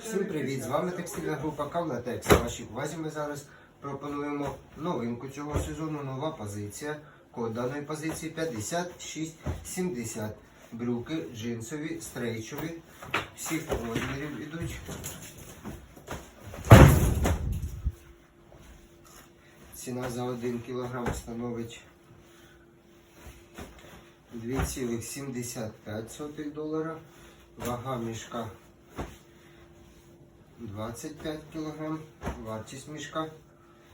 Всім привіт! З вами текстильна група Кавлатекс. На вашій увазі ми зараз пропонуємо новинку цього сезону. Нова позиція. Код даної позиції 5670. Брюки джинсові, стрейчові. Всіх розмірів ідуть. Ціна за 1 кг становить 2,75 долара. Вага мішка 25 кг, вартість мішка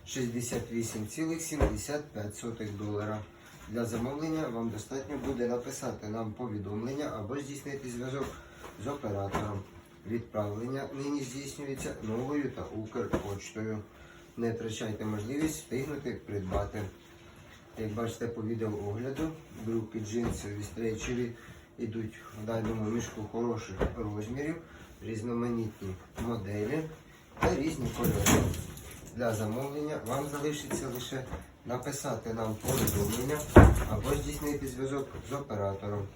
68,75 долара. Для замовлення вам достатньо буде написати нам повідомлення або здійснити зв'язок з оператором. Відправлення нині здійснюється новою та Укрпочтою. Не втрачайте можливість встигнути придбати. Як бачите по відеоогляду, брюки джинсові, стрейчеві йдуть в даному мішку хороших розмірів, різноманітні моделі та різні кольори. Для замовлення вам залишиться лише написати нам повідомлення або здійснити зв'язок з оператором.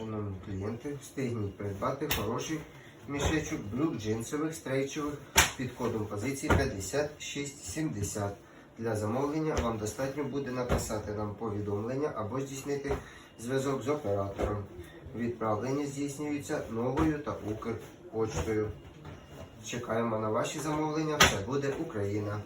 Шановні клієнти, встигніть придбати хороший мішечок брюк джинсових стрейчових під кодом позиції 5670. Для замовлення вам достатньо буде написати нам повідомлення або здійснити зв'язок з оператором. Відправлення здійснюється новою та Укрпочтою. Чекаємо на ваші замовлення. Все буде Україна.